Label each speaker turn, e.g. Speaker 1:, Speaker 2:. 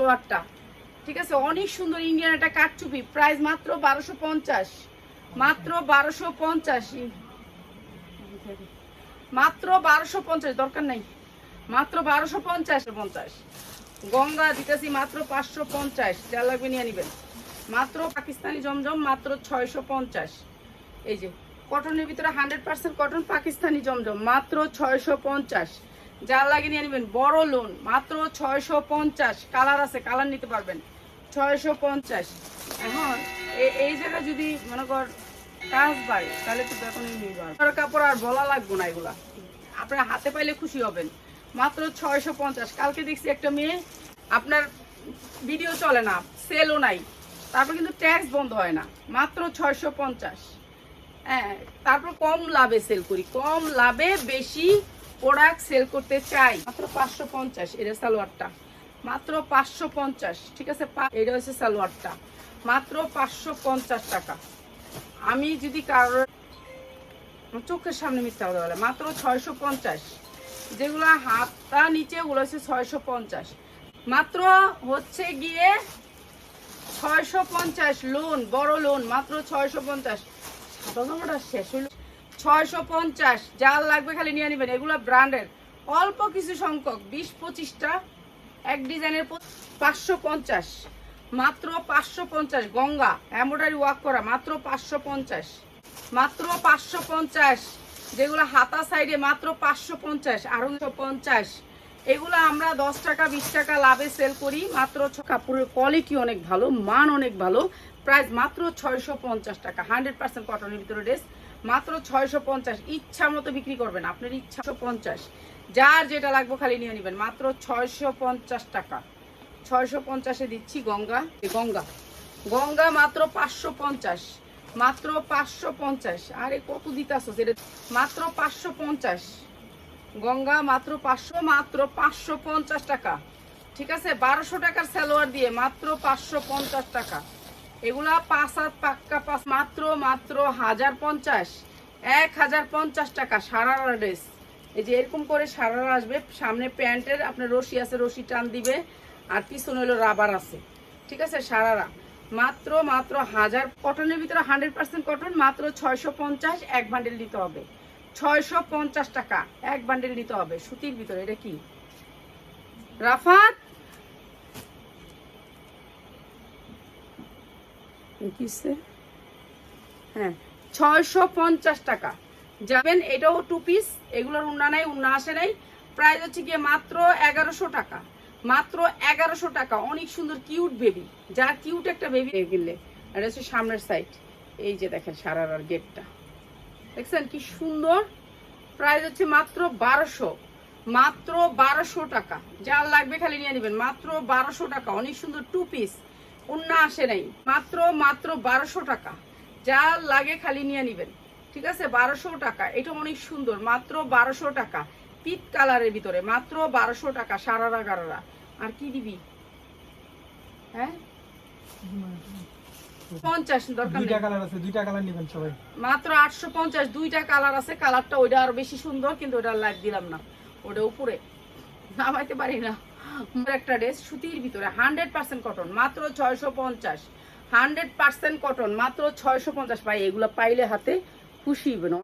Speaker 1: সালোয়ারটা। ঠিক আছে? অনেক সুন্দর ইন্ডিয়ান একটা কাটচুপি প্রাইস মাত্র বারোশো পঞ্চাশ। মাত্র বারোশো পঞ্চাশ। মাত্র বারোশো পঞ্চাশ। দরকার নাই। মাত্র বারোশো পঞ্চাশ। পঞ্চাশ গঙ্গা দিতেছি মাত্র পাঁচশো পঞ্চাশ। যা লাগবে নিয়ে নিবেন। মাত্র পাকিস্তানি জমজম, মাত্র ছয়শো পঞ্চাশ। এই যে, কটনের ভিতরে হান্ড্রেড পার্সেন্ট কটন পাকিস্তানি জমজম, মাত্র ছয়শো পঞ্চাশ। যা লাগে নিয়ে নেবেন বড় লোন মাত্র ছয়শো পঞ্চাশ কালার আছে কালার নিতে পারবেন। ছয়শো পঞ্চাশ। এখন এই জায়গায় যদি মনে কর কাজ বাড়ে, তাহলে তো বেতনই নিয়ে কাপড় আর বলা লাগবে না এগুলা। আপনার হাতে পাইলে খুশি হবেন। মাত্র ছয়শো পঞ্চাশ। কালকে দেখছি একটা মেয়ে, আপনার ভিডিও চলে না সেলও নাই। তারপর কিন্তু ট্যাক্স বন্ধ হয় না। মাত্র ছয়শো পঞ্চাশ। হ্যাঁ তারপর কম লাভে সেল করি। কম লাভে বেশি প্রোডাক্ট সেল করতে চাই। মাত্র পাঁচশো পঞ্চাশ, এটা সালোয়ারটা। মাত্র পাঁচশো পঞ্চাশ, ঠিক আছে? এটা হচ্ছে সালোয়ারটা। মাত্র পাঁচশো পঞ্চাশ টাকা। আমি যদি কারোর চোখের সামনে মিথ্যা কথা বলে, মাত্র ছয়শো পঞ্চাশ। যেগুলো হাতটা নিচে, ওগুলো হচ্ছে ছয়শো পঞ্চাশ। মাত্র হচ্ছে গিয়ে ছয়শো পঞ্চাশ লোন বড় লোন মাত্র ছয়শো পঞ্চাশ। শেষ হলো ছয়শো পঞ্চাশ। যার লাগবে খালি নিয়ে নেবেন। এগুলো ব্র্যান্ডের। অল্প কিছু সংখ্যক, বিশ পঁচিশটা, এক ডিজাইনের পাঁচশো পঞ্চাশ। মাত্র পাঁচশো পঞ্চাশ। গঙ্গা, এমব্রয়ডারি ওয়ার্ক করা, মাত্র পাঁচশো পঞ্চাশ। মাত্র পাঁচশো পঞ্চাশ। যেগুলো হাতা সাইডে মাত্র পাঁচশো পঞ্চাশ আরও পঞ্চাশ। এগুলো আমরা দশ টাকা, বিশ টাকা লাভে সেল করি। মাত্র কাপড়ের কোয়ালিটি অনেক ভালো, মান অনেক ভালো। প্রাইস মাত্র ছয়শো পঞ্চাশ টাকা। হান্ড্রেড পার্সেন্ট কটনের ভিতরে ড্রেস মাত্র ছয়শো পঞ্চাশ। ইচ্ছা মতো বিক্রি করবেন, আপনার ইচ্ছা পঞ্চাশ। যার যেটা লাগবে খালি নিয়ে নেবেন, মাত্র ছয়শো পঞ্চাশ টাকা। ছয়শো পঞ্চাশে দিচ্ছি গঙ্গা। গঙ্গা। গঙ্গা মাত্র পাঁচশো পঞ্চাশ। মাত্র পাঁচশো পঞ্চাশ। আরে কত দিতাছো সেটা? মাত্র পাঁচশো পঞ্চাশ। গঙ্গা মাত্র পাঁচশো মাত্র পাঁচশো পঞ্চাশ টাকা। ঠিক আছে? বারোশো টাকার সালোয়ার দিয়ে মাত্র পাঁচশো পঞ্চাশ টাকা। এগুলা পাঁচ হাত পাক্কা পাঁচ, মাত্র মাত্র হাজার পঞ্চাশ। এক হাজার পঞ্চাশ টাকা সারারা ড্রেস। এই যে এরকম করে সারারা আসবে, সামনে প্যান্টের আপনার রশি আছে, রশি টান দিবে, আর পিছনে হলো রাবার আছে। ঠিক আছে, সারারা। মাত্র মাত্র হাজার, কটনের ভিতরে হান্ড্রেড পার্সেন্ট কটন, মাত্র ছয়শো পঞ্চাশ এক বান্ডেল নিতে হবে। ছয়শো পঞ্চাশ টাকা এক বান্ডেল নিতে হবে, সুতির ভিতরে, এটা কি? রাফাত? হ্যাঁ ছয়শো পঞ্চাশ টাকা। যাবেন, এটাও টু পিস এগুলোর উন্না নাই, উন্না আসে নাই। প্রাইস হচ্ছে গিয়ে মাত্র এগারোশো টাকা। মাত্র এগারোশো টাকা। অনেক সুন্দর কিউট বেবি যা কিউট একটা বেবি কিনলে হচ্ছে সামনের সাইড এই যে দেখেন সারার গেটটা দেখছেন কি সুন্দর? প্রাইস হচ্ছে মাত্র বারোশো। মাত্র বারোশো টাকা। যার লাগবে খালি নিয়ে নেবেন। মাত্র বারোশো টাকা। অনেক সুন্দর টু পিস উন্না আসে নাই। মাত্র মাত্র বারোশো টাকা। যা লাগে খালি নিয়ে নেবেন। ঠিক আছে? বারোশো টাকা। এটা অনেক সুন্দর। মাত্র বারোশো টাকা। পিট কালারের ভিতরে। মাত্র বারোশো টাকা। সারারা গারারা। আর কি দিবি? হ্যাঁ? পঞ্চাশ দরকার
Speaker 2: দুইটা
Speaker 1: নেই।
Speaker 2: কালার আছে। দুইটা কালার নেবেন সবাই।
Speaker 1: মাত্র আটশো পঞ্চাশ। দুইটা কালার আছে। কালারটা ওইটা আরও বেশি সুন্দর কিন্তু ওটা লাইট দিলাম না। ওটা উপরে। নামাইতে পারি না। একটা ড্রেস সুতির ভিতরে হান্ড্রেড পার্সেন্ট কটন মাত্র ছয়শো পঞ্চাশ। হান্ড্রেড পার্সেন্ট কটন মাত্র ছয়শো পঞ্চাশ। পাই এগুলো পাইলে হাতে খুশি